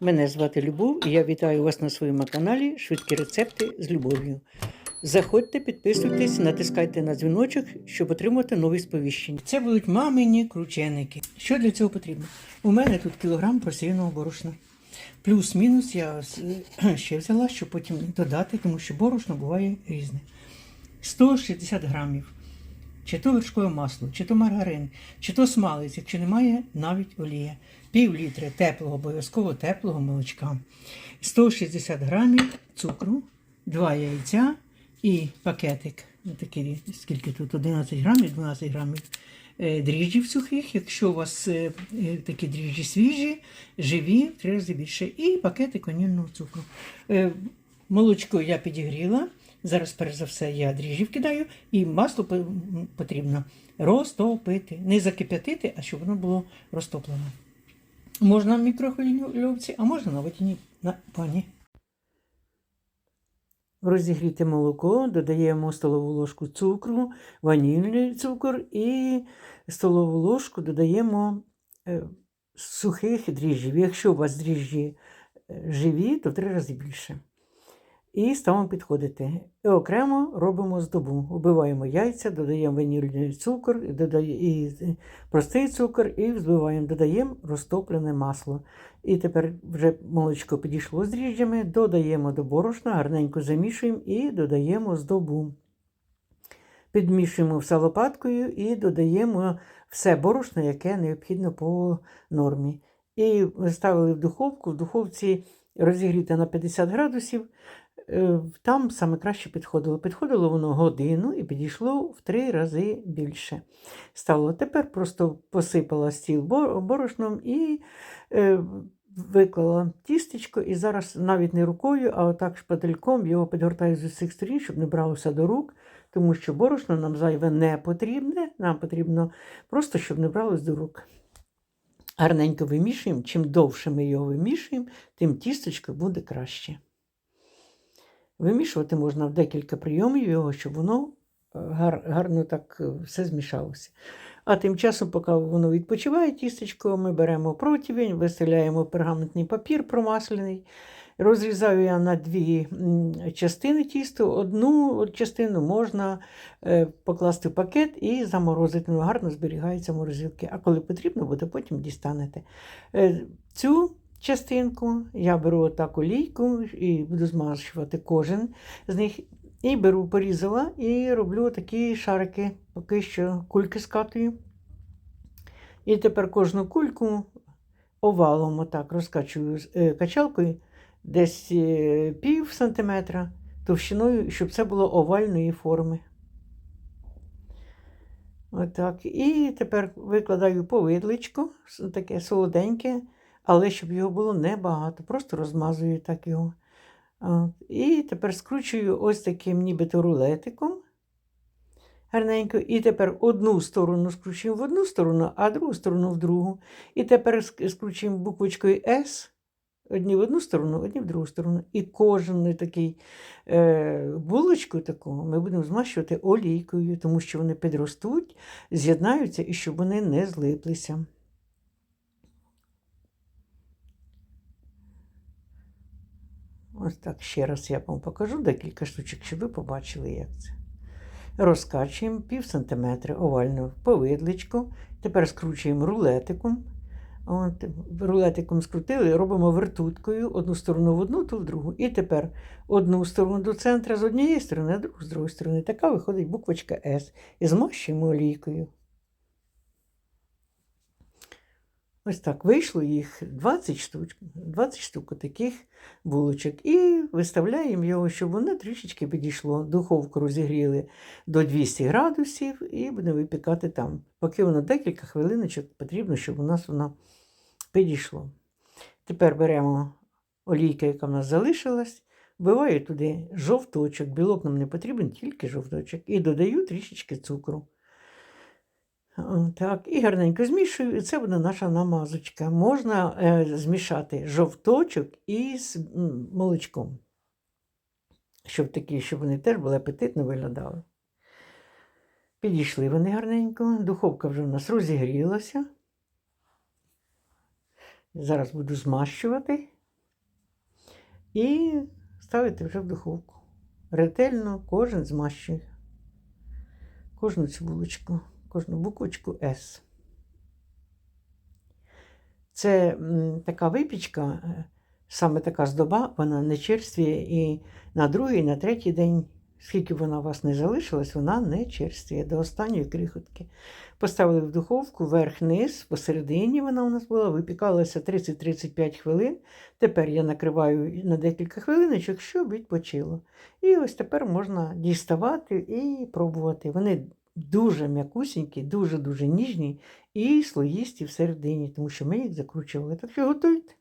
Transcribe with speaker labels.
Speaker 1: Мене звати Любов і я вітаю вас на своєму каналі Швидкі рецепти з любов'ю. Заходьте, підписуйтесь, натискайте на дзвіночок, щоб отримати нові сповіщення. Це будуть мамині крученики. Що для цього потрібно? У мене тут кілограм просіяного борошна. Плюс-мінус я ще взяла, щоб потім додати, тому що борошно буває різне. 160 грамів. Чи то вершкове масло, чи то маргарин, чи то смалець, якщо немає навіть олія. Пів літри теплого, обов'язково теплого молочка. 160 грамів цукру, 2 яйця і пакетик. ну, Такий, скільки тут? 11 грамів, 12 грамів е, дріжджів сухих. Якщо у вас е, е, такі дріжджі свіжі, живі, три рази більше. І пакетик ванільного цукру. Молочко я підігріла. Зараз, перш за все, я дріжджів кидаю, і масло потрібно розтопити. Не закип'ятити, а щоб воно було розтоплене. Можна в мікрохвильовці, а можна на водяній на пані. Розігріте молоко, додаємо столову ложку цукру, ванільний цукор і столову ложку додаємо е, сухих дріжджів. Якщо у вас дріжджі е, живі, то в три рази більше. І ставимо підходити. І окремо робимо здобу. Убиваємо яйця, додаємо ванільний цукор, і простий цукор, і взбиваємо, додаємо розтоплене масло. І тепер вже молочко підійшло з дріжджами, додаємо до борошна, гарненько замішуємо і додаємо здобу. Підмішуємо все лопаткою і додаємо все борошно, яке необхідно по нормі. І ставили в духовку. В духовці розігріти на 50 градусів. Е, Там саме краще підходило. Підходило воно годину і підійшло в три рази більше. Стало тепер просто посипала стіл борошном і е, виклала тістечко, і зараз навіть не рукою, а отак шпательком його підгортаю з усіх сторін, щоб не бралося до рук, тому що борошно нам зайве не потрібне, нам потрібно просто, щоб не бралось до рук. Гарненько вимішуємо. Чим довше ми його вимішуємо, тим тістечко буде краще. Вимішувати можна в декілька прийомів його, щоб воно е, гар, гарно так е, все змішалося. А тим часом, поки воно відпочиває тістечко, ми беремо противень, виселяємо пергаментний папір промаслений. Розрізаю я на дві частини тісто. Одну частину можна е, покласти в пакет і заморозити. Воно гарно зберігається в морозилці. А коли потрібно буде, потім дістанете. Цю частинку я беру отак олійку і буду змащувати кожен з них. І беру, порізала і роблю такі шарики, поки що кульки скатую. І тепер кожну кульку овалом отак розкачую е, качалкою десь е, пів сантиметра товщиною, щоб це було овальної форми. Отак. І тепер викладаю повидличко, с- таке солоденьке, але щоб його було небагато. Просто розмазую так його. От. І тепер скручую ось таким нібито рулетиком. Гарненько. І тепер одну сторону скручуємо в одну сторону, а другу сторону в другу. І тепер скручуємо буквочкою S. Одні в одну сторону, одні в другу сторону. І кожен такий е, булочку таку ми будемо змащувати олійкою, тому що вони підростуть, з'єднаються і щоб вони не злиплися. Ось так ще раз я вам покажу декілька штучок, щоб ви побачили, як це. Розкачуємо пів сантиметра овальну повидличку. Тепер скручуємо рулетиком. От, рулетиком скрутили, робимо вертуткою одну сторону в одну, ту в другу. І тепер одну сторону до центра з однієї сторони, а другу з другої сторони. Така виходить буквочка С. І змащуємо олійкою. Ось так вийшло їх 20 штук, 20 штук таких булочок. І виставляємо його, щоб воно трішечки підійшло. Духовку розігріли до 200 градусів і будемо випікати там. Поки воно декілька хвилиночок потрібно, щоб у нас воно підійшло. Тепер беремо олійку, яка в нас залишилась, вбиваю туди жовточок. Білок нам не потрібен, тільки жовточок. І додаю трішечки цукру. О, Так, і гарненько змішую, і це буде наша намазочка. Можна е, змішати жовточок із молочком, щоб такі, щоб вони теж були апетитно виглядали. Підійшли вони гарненько, духовка вже в нас розігрілася. Зараз буду змащувати і ставити вже в духовку. Ретельно кожен змащує. Кожну цибулочку, кожну буквочку С. Це така випічка, е, саме така здоба, вона не черствіє і на другий, на третій день, скільки вона у вас не залишилась, вона не черствіє до останньої крихотки. Поставили в духовку верх-низ, посередині вона у нас була, випікалася 30-35 хвилин. Тепер я накриваю на декілька хвилиночок, щоб відпочило. І ось тепер можна діставати і пробувати. Вони дуже м'якусінькі, дуже-дуже ніжні і слоїсті всередині, тому що ми їх закручували. Так що готуйте.